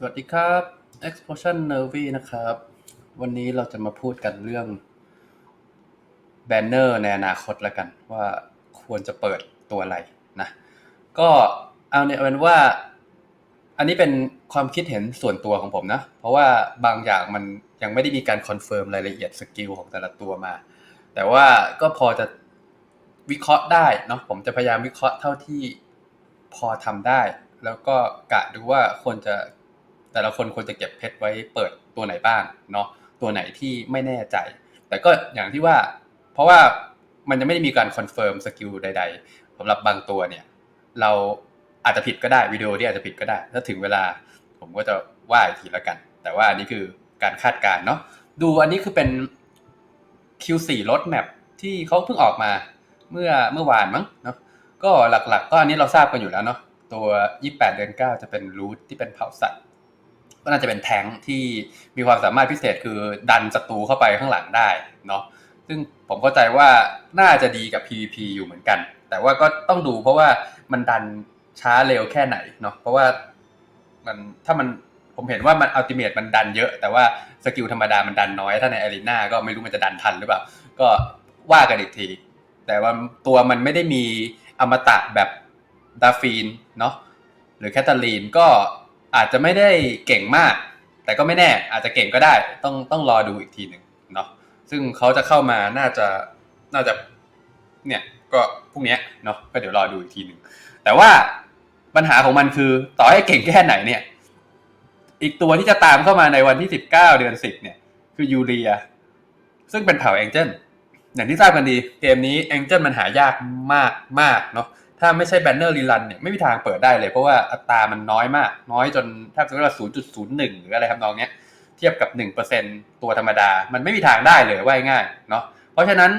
สวัสดีครับ Explosion Nervy นะครับ วันนี้เราจะมาพูดกันเรื่องแบนเนอร์ในอนาคตแล้วกัน ว่าควรจะเปิดตัวอะไรนะ ก็เอาเนี่ยเป็นว่า อันนี้เป็นความคิดเห็นส่วนตัวของผมนะ เพราะว่าบางอย่างมันยังไม่ได้มีการคอนเฟิร์มรายละเอียดสกิลของแต่ละตัวมา แต่ว่าก็พอจะวิเคราะห์ได้เนาะผมจะพยายามวิเคราะห์เท่าที่พอทำได้ แล้วก็กะดูว่าควรจะ แต่ละคนควรจะเก็บเพชรไว้เปิดตัวไหนบ้างเนาะตัวไหนที่ไม่แน่ใจ แต่ก็อย่างที่ว่า เพราะว่ามันยังไม่ได้มีการคอนเฟิร์มสกิลใด ๆสำหรับบางตัวเนี่ย เราอาจจะผิดก็ได้วิดีโอที่อาจจะผิดก็ได้ ถ้าถึงเวลาผมก็จะว่าอีกทีละกัน แต่ว่าอันนี้คือการคาดการณ์เนาะดูอันนี้คือเป็น Q4 รถแมพที่เขาเพิ่งออกมาเมื่อเมื่อวานมั้งเนาะก็หลักๆ ก็อันนี้เราทราบกันอยู่แล้วเนาะตัว 28 เดือน 9 จะเป็นรูทที่เป็นเผาสัตว์ ก็น่าจะเป็นแทงที่มีความสามารถพิเศษคือดันศัตรูเข้าไปข้างหลังได้เนาะซึ่งผมเข้าใจว่าน่าจะดีกับ PVP อยู่เหมือนกัน แต่ว่าก็ต้องดูเพราะว่ามันดันช้าเร็วแค่ไหนเนาะเพราะว่ามันถ้ามันผมเห็นว่ามันอัลติเมทมันดันเยอะ แต่ว่าสกิลธรรมดามันดันน้อย ถ้าในอารีนาก็ไม่รู้มันจะดันทันหรือเปล่า ก็ว่ากันอีกที แต่ว่าตัวมันไม่ได้มีอมตะแบบดาฟีนเนาะหรือแคทเธอรีนก็ อาจจะไม่ได้เก่งมาก แต่ก็ไม่แน่ อาจจะเก่งก็ได้ ต้องต้องรอดูอีกทีหนึ่งเนาะซึ่งเขาจะเข้ามาน่าจะน่าจะเนี่ยก็พรุ่งนี้เนาะก็เดี๋ยวรอดูอีกทีหนึ่งแต่ว่าปัญหาของมันคือต่อให้เก่งแค่ไหนเนี่ย อีกตัวที่จะตามเข้ามาในวันที่สิบเก้าเดือนสิบเนี่ย คือยูเรีย ซึ่งเป็นเผ่าแองเจิลอย่างที่ทราบกันดี เกมนี้แองเจิลมันหายากมากมากเนาะ ถ้าไม่ใช่แบนเนอร์รีลันเนี่ยไม่มีทางเปิดได้เลยเพราะว่าอัตรามันน้อยมาก น้อยจนแทบจะเรียกว่า 0.01 หรืออะไรทำนองเนี้ยเทียบกับ 1%ตัวธรรมดา มันไม่มีทางได้เลยว่าง่ายเนาะเพราะฉะนั้น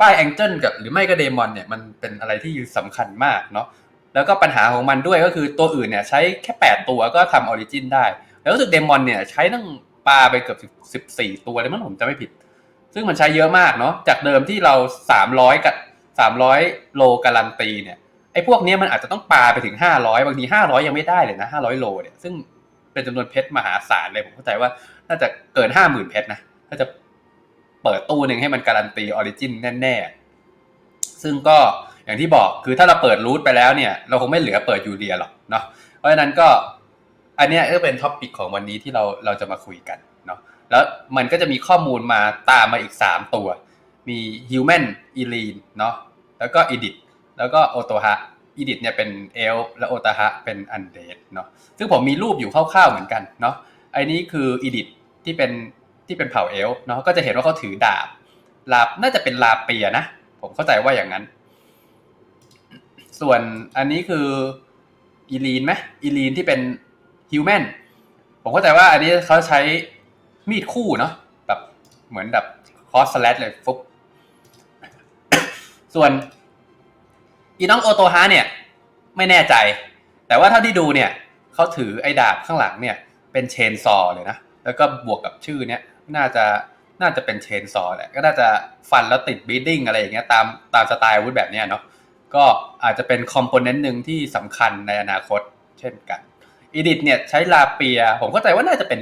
ป้ายแองเจิลกับหรือไม่ก็เดมอนเนี่ยมันเป็นอะไรที่สำคัญมากเนาะแล้วก็ปัญหาของมันด้วยก็คือตัวอื่นเนี่ยใช้แค่ 8 ตัวก็ทำออริจินได้ แล้วรู้สึกเดมอนเนี่ยใช้ตั้งปลาไปเกือบ 14 ตัวเลยมั้งผมจะไม่ผิด ซึ่งมันใช้เยอะมากเนาะจากเดิมที่เรา 300 กับ 300โลการันตีเนี่ยไอ้พวกนี้มันอาจจะต้องปลาไปถึง500บางที500ยังไม่ได้เลยนะ500โลเนี่ยซึ่งเป็นจำนวนเพชรมหาศาลเลยผมเข้าใจว่าน่าจะเกิน50,000เพชรนะถ้าจะเปิดตู้หนึ่งให้มันการันตีออริจินแน่ๆ ซึ่งก็อย่างที่บอกคือถ้าเราเปิดรูทไปแล้วเนี่ย เราคงไม่เหลือเปิดยูเรียหรอกเนาะเพราะฉะนั้นก็อันนี้ก็เป็นท็อปปิกของวันนี้ที่เราเราจะมาคุยกันเนาะแล้วมันก็จะมีข้อมูลมาตามมาอีก 3 ตัว มี Human e l e n เนาะ แล้วก็ Edit แล้วก็ o t o h a Edit เนี่ยเป็นเอลและโอตาฮะเป็น Undead เนาะซึ่งผมมีรูปอยู่คร่าวๆเหมือนกันเนาะไอ้นี้คือ Edit ที่เป็นที่เป็นเผ่าเอลเนาะก็จะเห็นว่าเขาถือดาบลาบน่าจะเป็นลาเปียนะ ผมเข้าใจว่าอย่างนั้น ส่วนอันนี้คืออีลีนไหมอีลีนที่เป็นฮิวแมนผมเข้าใจว่าอันนี้เขาใช้มีดคู่เนาะแบบเหมือนแบบคอสแลดเลยฟุบ ส่วนอีน้องโอโตฮาเนี่ย ไม่แน่ใจ แต่ว่าเท่าที่ดูเนี่ยเขาถือไอ้ดาบข้างหลังเนี่ย เป็นเชนซอเลยนะแล้วก็บวกกับชื่อเนี้ยน่าจะน่าจะเป็นเชนซอแหละก็น่าจะฟันแล้วติดบีดดิ้งอะไรอย่างเงี้ยตามตามสไตล์อาวุธแบบเนี้ยเนาะก็อาจจะเป็นคอมโพเนนต์หนึ่งที่สำคัญในอนาคตเช่นกันอีดิทเนี่ยใช้ลาเปีย ผมเข้าใจว่าน่าจะเป็น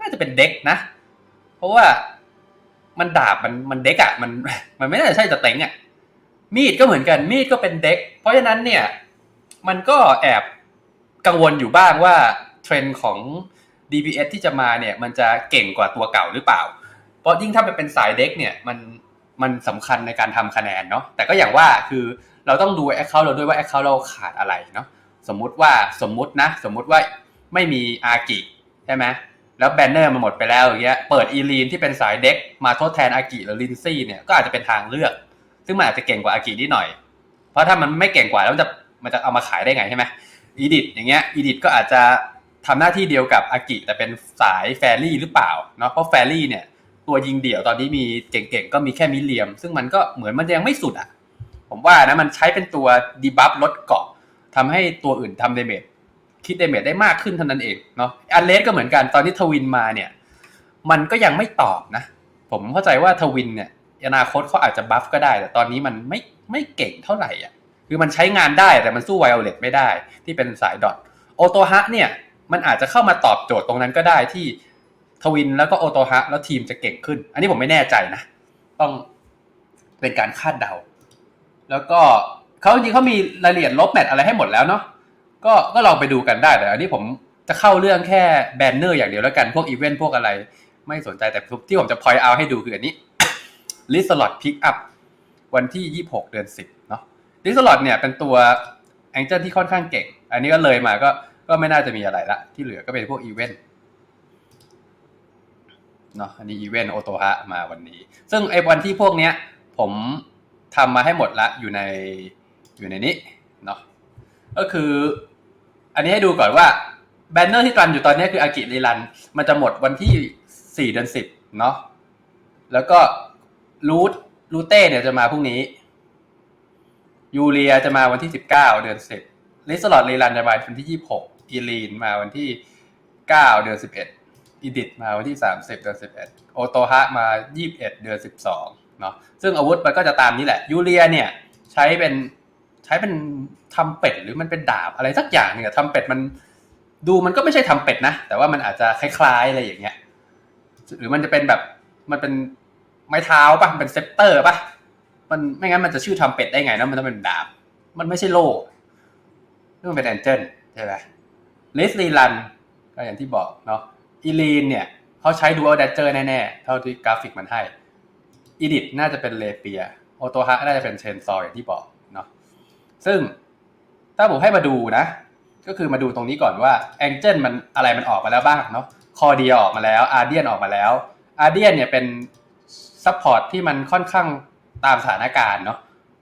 น่าจะเป็นเด็กนะ เพราะว่ามันดาบมันมันเด็กอะมันมันไม่น่าจะใช่จะเต็งอะ มีดก็เหมือนกันมีดก็เป็นเด็ก เพราะฉะนั้นเนี่ยมันก็แอบกังวลอยู่บ้างว่าเทรนด์ของ DPS ที่จะมาเนี่ยมันจะเก่งกว่าตัวเก่าหรือเปล่า เพราะยิ่งถ้ามันเป็นสายเด็กเนี่ยมันมันสำคัญในการทำคะแนนเนาะแต่ก็อย่างว่าคือเราต้องดูแอคเคาท์เราด้วยว่าแอคเคาท์เราขาดอะไรเนาะสมมุติว่าสมมุตินะ สมมุติว่าไม่มีอากิใช่ไหมแล้วแบนเนอร์มันหมดไปแล้วอย่างเงี้ยเปิดอีลีนที่เป็นสายเด็กมาทดแทนอากิหรือลินซี่เนี่ยก็อาจจะเป็นทางเลือก ซึ่งมันอาจจะเก่งกว่าอากินิดหน่อย เพราะถ้ามันไม่เก่งกว่าแล้วมันจะมันจะเอามาขายได้ไงใช่ไหมอีดิทอย่างเงี้ยอีดิทก็อาจจะทำหน้าที่เดียวกับอากิแต่เป็นสายแฟรี่หรือเปล่าเนาะเพราะแฟรี่เนี่ยตัวยิงเดี่ยวตอนนี้มีเก่งๆก็มีแค่มิเลียม ซึ่งมันก็เหมือนมันยังไม่สุดอะ ผมว่านะมันใช้เป็นตัวดีบัฟลดเกาะทำให้ตัวอื่นทำเดเมจคิดเดเมจได้มากขึ้นเท่านั้นเองเนาะอันเลสก็เหมือนกันตอนที่ทวินมาเนี่ย มันก็ยังไม่ตอบนะ ผมเข้าใจว่าทวินเนี่ย อนาคตเขาอาจจะบัฟก็ได้ แต่ตอนนี้มันไม่ไม่เก่งเท่าไหร่อะคือมันใช้งานได้แต่มันสู้ไวโอเลตไม่ได้ ที่เป็นสายดอทโอโตฮะเนี่ยมันอาจจะเข้ามาตอบโจทย์ตรงนั้นก็ได้ที่ทวินแล้วก็โอโตฮะแล้วทีมจะเก่งขึ้น อันนี้ผมไม่แน่ใจนะ ต้องเป็นการคาดเดา แล้วก็เขาจริงเขามีรายละเอียดลบแมทอะไรให้หมดแล้วเนาะก็ก็ลองไปดูกันได้แต่อันนี้ผมจะเข้าเรื่องแค่แบนเนอร์อย่างเดียวแล้วกันพวกอีเวนต์พวกอะไร ไม่สนใจแต่ที่ผมจะพอยเอาให้ดูคืออันนี้ ลิสลอตพิกอัพวันที่ 26 เดือน 10 เนาะลิสลอตเนี่ยเป็นตัวแองเจิลที่ค่อนข้างเก่ง อันนี้ก็เลยมาก็ก็ไม่น่าจะมีอะไรละ ที่เหลือก็เป็นพวกอีเวนต์เนาะอันนี้อีเวนต์โอโตฮะมาวันนี้ ซึ่งไอ้วันที่พวกเนี้ย ผมทำมาให้หมดละอยู่ในอยู่ในนี้เนาะก็คือ อันนี้ให้ดูก่อนว่าแบนเนอร์ที่รันอยู่ตอนนี้คืออากิรีรัน มันจะหมดวันที่ 4 เดือน 10 เนาะแล้วก็ รูทรูเต้เนี่ยจะมาพรุ่งนี้ ยูเรียจะมาวันที่19เก้าเดือน10ลิสลอดรีรันจะมาวันที่26อีลีนมาวันที่9เดือน11อีดิทมาวันที่30เดือน11โอโตฮะมา21เอ็ดเดือน12เนาะซึ่งอาวุธมันก็จะตามนี้แหละ ยูเรียเนี่ย ใช้เป็นใช้เป็นทำเป็ดหรือมันเป็นดาบอะไรสักอย่างเนี่ยทำเป็ดมันดูมันก็ไม่ใช่ทำเป็ดนะ แต่ว่ามันอาจจะคล้ายๆอะไรอย่างเงี้ย หรือมันจะเป็นแบบมันเป็น ไม้เท้าปะมันเป็นเซปเตอร์ปะมันไม่งั้นมันจะชื่อทำเป็ดได้ไงนะมันต้องเป็นดาบ มันไม่ใช่โล่นี่มันเป็นแอนเจิลใช่ไหมลิสลีรันก็อย่างที่บอกเนาะอีลีนเนี่ยเขาใช้ดูเอัลเดเจอร์แน่ๆ เท่าที่กราฟิกมันให้อีดิทน่าจะเป็นเลเปียโอโตฮะน่าจะเป็นเชนซออย่างที่บอกเนาะซึ่งถ้าผมให้มาดูนะ ก็คือมาดูตรงนี้ก่อนว่าแองเจิลมันอะไรมันออกมาแล้วบ้างเนาะคอเดียออกมาแล้วอาร์เดียนออกมาแล้วอาร์เดียนเนี่ยเป็น ซัพพอร์ตที่มันค่อนข้างตามสถานการณ์เนาะ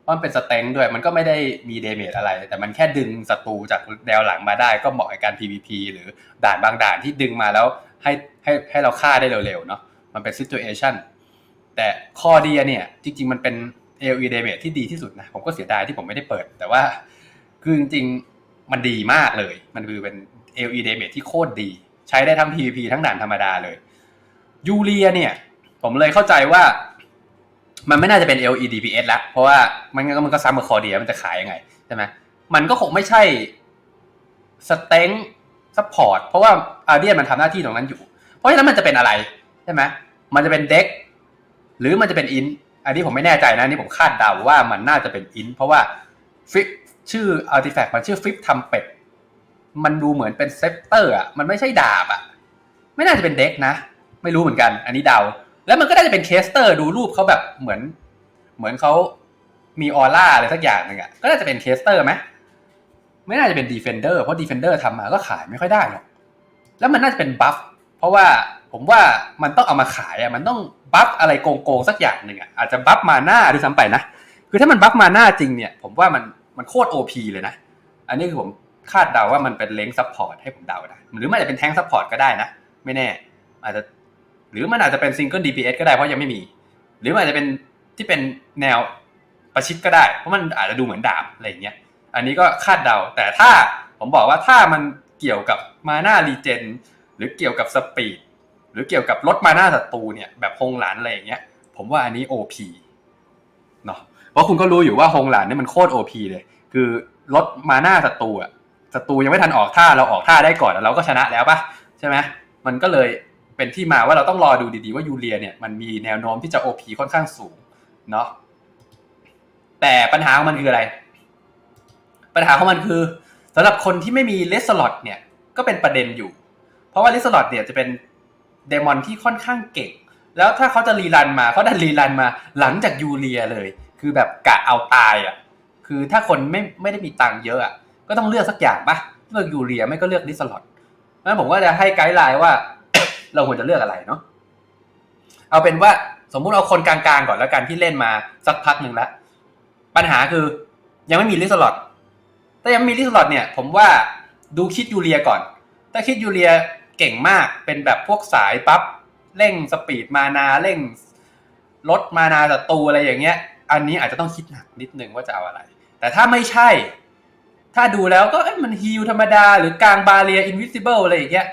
มันเป็นสเต็งด้วยมันก็ไม่ได้มีเดเมจอะไร แต่มันแค่ดึงศัตรูจากแนวหลังมาได้ ก็เหมาะกับการ PVP หรือด่านบางด่านที่ดึงมาแล้วให้ให้ให้เราฆ่าได้เร็วๆเนาะมันเป็น situation แต่คอเดียเนี่ย จริง ๆ มันเป็น AOE damage ที่ดีที่สุดนะ ผมก็เสียดายที่ผมไม่ได้เปิด แต่ว่าคือจริงๆ มันดีมากเลย มันคือเป็น AOE damage ที่โคตรดี ใช้ได้ทั้ง PVP ทั้งด่านธรรมดาเลยยูเรียเนี่ย ผมเลยเข้าใจว่า มันไม่น่าจะเป็น LE DPS แล้ว เพราะว่ามันก็มันก็ซ้ำกับคอเดียมันจะขายยังไงใช่ไหมมันก็คงไม่ใช่สเต็งซัพพอร์ตเพราะว่าอาเดียนมันทำหน้าที่ตรงนั้นอยู่ เพราะฉะนั้นมันจะเป็นอะไรใช่ไหมมันจะเป็นเด็กหรือมันจะเป็นอินอันนี้ผมไม่แน่ใจนะนี่ผมคาดเดาว่ามันน่าจะเป็นอินเพราะว่าฟิกชื่ออาร์ติแฟกต์มันชื่อฟิปทำเป็ดมันดูเหมือนเป็นเซปเตอร์อะมันไม่ใช่ดาบอะ ไม่น่าจะเป็นเด็กนะ ไม่รู้เหมือนกัน อันนี้เดา แล้วมันก็น่าจะเป็นเคสเตอร์ดูรูปเขาแบบเหมือน เหมือนเขามีออร่าอะไรสักอย่างหนึ่งอะก็น่าจะเป็นเคสเตอร์ไหมไม่น่าจะเป็นดีเฟนเดอร์เพราะดีเฟนเดอร์ทำมาก็ขายไม่ค่อยได้หรอกแล้วมันน่าจะเป็นบัฟเพราะว่าผมว่ามันต้องเอามาขายอะมันต้องบัฟอะไรโกงๆสักอย่างหนึ่งอะอาจจะบัฟมาหน้าด้วยซ้ำไปนะคือถ้ามันบัฟมาหน้าจริงเนี่ย ผมว่ามันมันโคตรโอพีเลยนะ อันนี้คือผมคาดเดาว่ามันเป็นเลงซัพพอร์ตให้ผมเดานะหรือมันอาจจะเป็นแท้งซัพพอร์ตก็ได้นะ ไม่แน่ อาจจะ หรือมันอาจจะเป็นซิงเกิล DPS ก็ได้เพราะยังไม่มี หรือมันอาจจะเป็นที่เป็นแนวประชิดก็ได้ เพราะมันอาจจะดูเหมือนดาบอะไรอย่างเงี้ยอันนี้ก็คาดเดา แต่ถ้าผมบอกว่าถ้ามันเกี่ยวกับมาหน้ารีเจนหรือเกี่ยวกับสปีดหรือเกี่ยวกับลดมาหน้าศัตรูเนี่ยแบบฮงหลานอะไรอย่างเงี้ย ผมว่าอันนี้ OP เนาะเพราะคุณก็รู้อยู่ว่าฮงหลานเนี่ยมันโคตร OP เลย คือลดมาหน้าศัตรูอะศัตรูยังไม่ทันออกท่าเราออกท่าได้ก่อนเราก็ชนะแล้วปะใช่ไหมมันก็เลย เป็นที่มาว่าเราต้องรอดูดีๆว่ายูเรียเนี่ยมันมีแนวโน้มที่จะ OP ค่อนข้างสูงเนาะแต่ปัญหาของมันคืออะไร ปัญหาของมันคือสำหรับคนที่ไม่มีเลสลอตเนี่ยก็เป็นประเด็นอยู่ เพราะว่าเลสลอตเนี่ยจะเป็นเดมอนที่ค่อนข้างเก่ง แล้วถ้าเขาจะรีรันมาเขาดันรีรันมาหลังจากยูเรียเลย คือแบบกะเอาตายอะคือถ้าคนไม่ไม่ได้มีตังค์เยอะอะก็ต้องเลือกสักอย่างปะเลือกยูเรียไม่ก็เลือกลิสลอตแล้วผมก็จะให้ไกด์ไลน์ว่า เราควรจะเลือกอะไรเนาะเอาเป็นว่าสมมุติเอาคนกลางๆก่อนแล้วกันที่เล่นมาสักพักหนึ่งแล้วปัญหาคือยังไม่มีลิสลอตถ้ายังไม่มีลิสลอตเนี่ย ผมว่าดูคิดยูเรียก่อน ถ้าคิดยูเรียเก่งมากเป็นแบบพวกสายปั๊บเร่งสปีดมานาเร่งลดมานาศัตรูอะไรอย่างเงี้ย อันนี้อาจจะต้องคิดหนักนิดนึงว่าจะเอาอะไร แต่ถ้าไม่ใช่ ถ้าดูแล้วก็เอ้ยมันฮิลธรรมดา หรือกลางบาเรียอินวิสิเบิลอะไรอย่างเงี้ย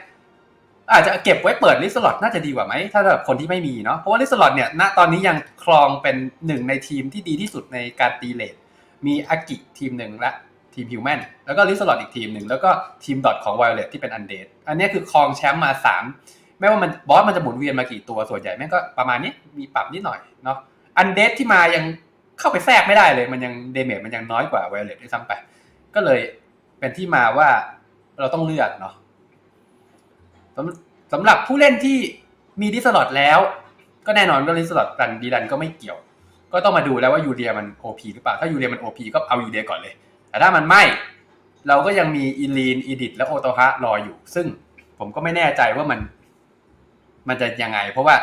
อาจจะเก็บไว้เปิดลิสลอตน่าจะดีกว่าไหมถ้าสำหรับคนที่ไม่มีเนาะเพราะว่าลิสลอตเนี่ยณตอนนี้ยังครองเป็นหนึ่งในทีมที่ดีที่สุดในการตีเลทมีอากิทีมหนึ่งและทีมฮิวแมนแล้วก็ลิสลอดอีกทีมหนึ่งแล้วก็ทีมดอทของไวโอเลตที่เป็นอันเดดอันนี้คือครองแชมป์มาสามไม่ว่ามันบอสมันจะหมุนเวียนมากี่ตัวส่วนใหญ่แม่งก็ประมาณนี้มีปรับนิดหน่อยเนาะอันเดดที่มายังเข้าไปแทรกไม่ได้เลย มันยังเดเมจมันยังน้อยกว่าไวโอเลตด้วยซ้ำไป ก็เลยเป็นที่มาว่าเราต้องเลือกเนาะ สำหรับผู้เล่นที่มีดิสลอดแล้ว ก็แน่นอนก็ดิสลอดรันดีดันก็ไม่เกี่ยว ก็ต้องมาดูแล้วว่ายูเรียมัน OP หรือเปล่า ถ้ายูเรียมัน OP ก็เอายูเรียก่อนเลย แต่ถ้ามันไม่ เราก็ยังมีอีลีนอีดิทและโอโตฮะรออยู่ ซึ่งผมก็ไม่แน่ใจว่ามัน มันจะยังไง เพราะว่า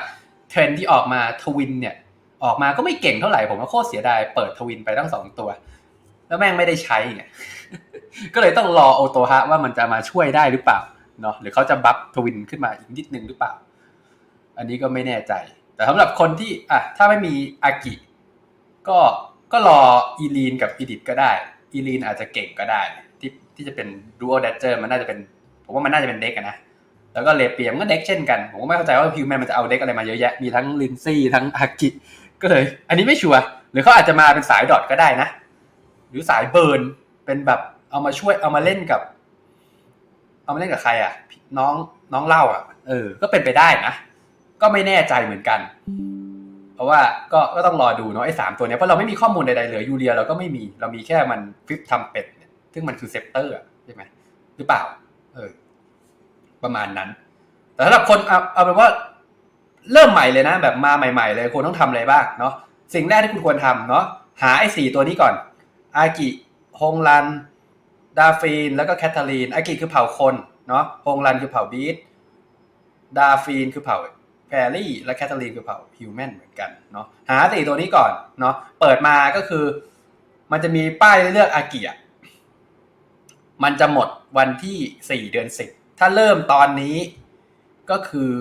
เทรนที่ออกมาทวินเนี่ย ออกมาก็ไม่เก่งเท่าไหร่ผมก็โคตรเสียดายเปิดทวินไปทั้งสองตัว แล้วแม่งไม่ได้ใช้ไงก็เลยต้องรอโอโตฮะว่ามันจะมาช่วยได้หรือเปล่า เนาะหรือเขาจะบัฟทวินขึ้นมาอีกนิดนึงหรือเปล่า อันนี้ก็ไม่แน่ใจ แต่สำหรับคนที่อะถ้าไม่มีอากิ ก็ก็รออีลีนกับอีดิทก็ได้อีลีนอาจจะเก่งก็ได้ ที่ที่จะเป็นดูโอเดเจอร์มันน่าจะเป็นผมว่ามันน่าจะเป็นเด็กนะแล้วก็เลเปียมก็เด็กเช่นกัน ผมก็ไม่เข้าใจว่าพิวแมนมันจะเอาเด็กอะไรมาเยอะแยะมีทั้งลินซี่ทั้งอากิก็เลย อันนี้ไม่ชัวร์หรือเขาอาจจะมาเป็นสายดอทก็ได้นะ หรือสายเบิร์นเป็นแบบเอามาช่วยเอามาเล่นกับ เอามาเล่นกับใครอะน้องน้องเล่าอะเออ ก็เป็นไปได้นะก็ไม่แน่ใจเหมือนกัน เพราะว่าก็ก็ต้องรอดูเนาะไอ้สามตัวเนี้ยเพราะเราไม่มีข้อมูลใดๆเหลือยูเรียเราก็ไม่มีเรามีแค่มันฟิปทำเป็ดเนี่ยซึ่งมันคือเซปเตอร์ใช่ไหมหรือเปล่า เออ ประมาณนั้น แต่สำหรับคนเอาเอาเป็นว่าเริ่มใหม่เลยนะ แบบมาใหม่ๆเลยควรต้องทำอะไรบ้างเนาะสิ่งแรกที่คุณควรทำเนาะหาไอ้สี่ตัวนี้ก่อนอากิฮงรัน ดาฟีนแล้วก็แคทเธอรีนอากิคือเผ่าคนเนาะฮงรันคือเผ่าบีทดาฟีนคือเผ่าแพรรี่และแคทเธอรีนคือเผ่าฮิวแมนเหมือนกันเนาะหาสี่ตัวนี้ก่อนเนาะเปิดมาก็คือ มันจะมีป้ายเลือกอากิอะมันจะหมดวันที่สี่เดือนสิบถ้าเริ่มตอนนี้ก็คือ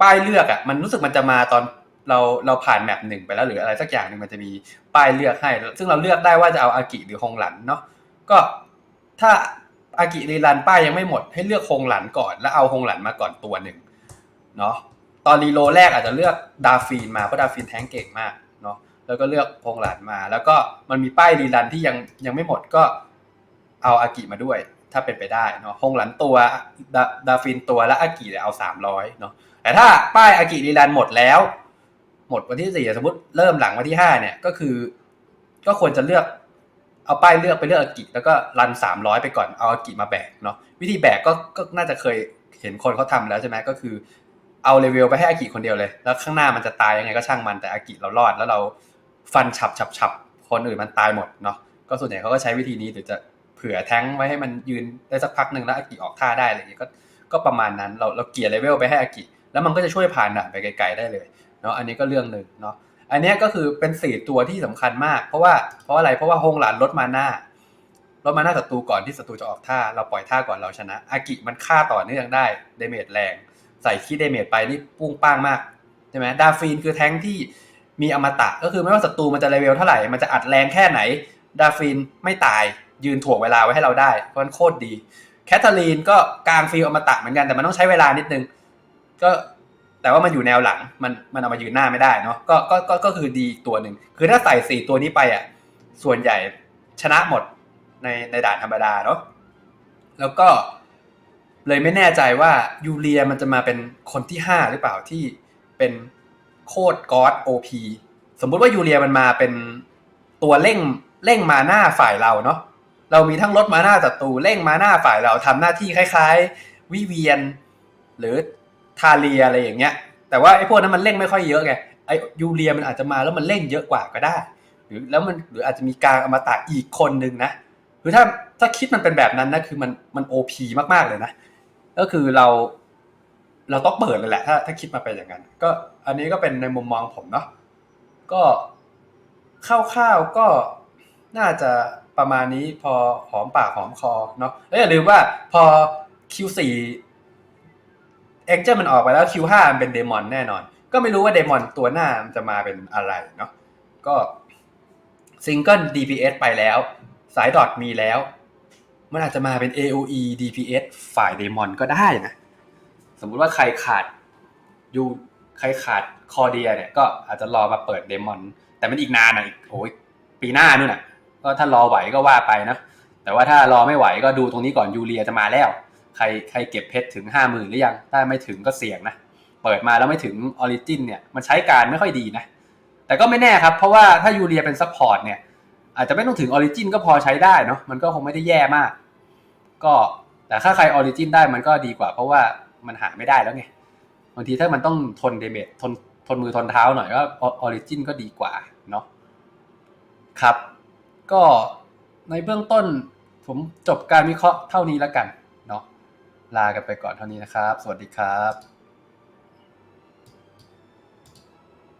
ป้ายเลือกอะมันรู้สึกมันจะมาตอนเราเราผ่านแมปหนึ่งไปแล้วหรืออะไรสักอย่างหนึ่งมันจะมีป้ายเลือกให้ ซึ่งเราเลือกได้ว่าจะเอาอากิหรือฮงหลันเนาะ ก็ถ้าอากิรีรันป้ายยังไม่หมดให้เลือกฮงหลันก่อน แล้วเอาฮงหลันมาก่อนตัวหนึ่งเนาะตอนรีโลแรกอาจจะเลือกดาฟีนมาเพราะดาฟีนแทงเก่งมากเนาะแล้วก็เลือกฮงหลันมา แล้วก็มันมีป้ายรีรันที่ยังยังไม่หมดก็เอาอากิมาด้วย ถ้าเป็นไปได้เนาะฮงหลันตัวดาดาฟินตัวและอากิเนี่ยเอาสามร้อยเนาะแต่ถ้าป้ายอากิรีรันหมดแล้ว หมดวันที่สี่สมมติเริ่มหลังวันที่ห้าเนี่ยก็คือ ก็ควรจะเลือก เอาป้ายเลือกไปเลือกอากิแล้วก็รันสามร้อยไปก่อนเอาอากิมาแบกเนาะวิธีแบกก็ก็น่าจะเคยเห็นคนเขาทำแล้วใช่ไหมก็คือเอาเลเวลไปให้อากิคนเดียวเลย แล้วข้างหน้ามันจะตายยังไงก็ช่างมันแต่อากิเรารอดแล้วเราฟันฉับฉับฉับคนอื่นมันตายหมดเนาะก็ส่วนใหญ่เขาก็ใช้วิธีนี้หรือจะเผื่อแท้งไว้ให้มันยืนได้สักพักหนึ่งแล้วอากิออกท่าได้อะไรอย่างเงี้ยก็ก็ประมาณนั้นเราเราเกลี่ยเลเวลไปให้อากิแล้วมันก็จะช่วยผ่านด่านไปไกลๆได้เลยเนาะอันนี้ก็เรื่องหนึ่งเนาะ อันนี้ก็คือเป็นสี่ตัวที่สำคัญมาก เพราะว่าเพราะอะไรเพราะว่าฮงหลานลดมาหน้าลดมาหน้าศัตรูก่อนที่ศัตรูจะออกท่า เราปล่อยท่าก่อนเราชนะ อากิมันฆ่าต่อเนื่องได้เดเมจแรง ใส่คีดเดเมจไปนี่ปุ้งป้างมากใช่ไหมดาฟีนคือแท้งที่มีอมตะก็คือไม่ว่าศัตรูมันจะเลเวลเท่าไหร่ มันจะอัดแรงแค่ไหน ดาฟีนไม่ตายยืนถ่วงเวลาไว้ให้เราได้ เพราะมันโคตรดี แคทเธอรีนก็กลางฟีลอมตะเหมือนกันแต่มันต้องใช้เวลานิดนึง ก็ แต่ว่ามันอยู่แนวหลังมันมันเอามายืนหน้าไม่ได้เนาะก็ก็ก็ก็คือดีตัวหนึ่งคือถ้าใส่สี่ตัวนี้ไปอะส่วนใหญ่ชนะหมดในในด่านธรรมดาเนาะแล้วก็เลยไม่แน่ใจว่ายูเรียมันจะมาเป็นคนที่ห้าหรือเปล่าที่เป็นโคดกอดโอพีสมมุติว่ายูเรียมันมาเป็นตัวเร่งเร่งมาหน้าฝ่ายเราเนาะเรามีทั้งรถมาหน้าศัตรูเร่งมาหน้าฝ่ายเราทำหน้าที่คล้าย ๆ วิเวียน หรือ ทาเรียอะไรอย่างเงี้ย แต่ว่าไอ้พวกนั้นมันเร่งไม่ค่อยเยอะไงไอ้ยูเรียมันอาจจะมาแล้วมันเร่งเยอะกว่าก็ได้ หรือแล้วมันหรืออาจจะมีกลางอมตะอีกคนนึงนะคือถ้าถ้าคิดมันเป็นแบบนั้นนะคือมันมันโอพีมากๆเลยนะก็คือเรา เราต้องเปิดเลยแหละ ถ้าถ้าคิดมาเป็นอย่างนั้น ก็อันนี้ก็เป็นในมุมมองผมเนาะก็คร่าวๆก็น่าจะประมาณนี้พอหอมปากหอมคอเนาะแล้วอย่าลืมว่าพอ Q4 เอ็กเจอร์มันออกไปแล้ว Q5 มันเป็นเดมอนแน่นอน ก็ไม่รู้ว่าเดมอนตัวหน้ามันจะมาเป็นอะไรเนาะก็ซิงเกิล DPS ไปแล้ว สายดอทมีแล้ว มันอาจจะมาเป็น AOE DPS ฝ่ายเดมอนก็ได้นะ สมมุติว่าใครขาดยูใครขาดคอเดียเนี่ยก็อาจจะรอมาเปิดเดมอน แต่มันอีกนานอะอีกโอ้ยปีหน้านู่นอะ ก็ถ้ารอไหวก็ว่าไปนะ แต่ว่าถ้ารอไม่ไหวก็ดูตรงนี้ก่อนยูเรียจะมาแล้ว ใครใครเก็บเพชรถึงห้าหมื่นหรือยัง ถ้าไม่ถึงก็เสี่ยงนะ เปิดมาแล้วไม่ถึงออริจินเนี่ยมันใช้การไม่ค่อยดีนะ แต่ก็ไม่แน่ครับ เพราะว่าถ้ายูเรียเป็นซัพพอร์ตเนี่ย อาจจะไม่ต้องถึงออริจินก็พอใช้ได้เนาะมันก็คงไม่ได้แย่มาก ก็แต่ถ้าใครออริจินได้มันก็ดีกว่า เพราะว่ามันหาไม่ได้แล้วไงบางทีถ้ามันต้องทนเดเมจทนทนมือทนเท้าหน่อยก็ออริจินก็ดีกว่าเนาะครับ ก็ในเบื้องต้นผมจบการวิเคราะห์เท่านี้แล้วกัน ลากันไปก่อนเท่านี้นะครับ สวัสดีครับ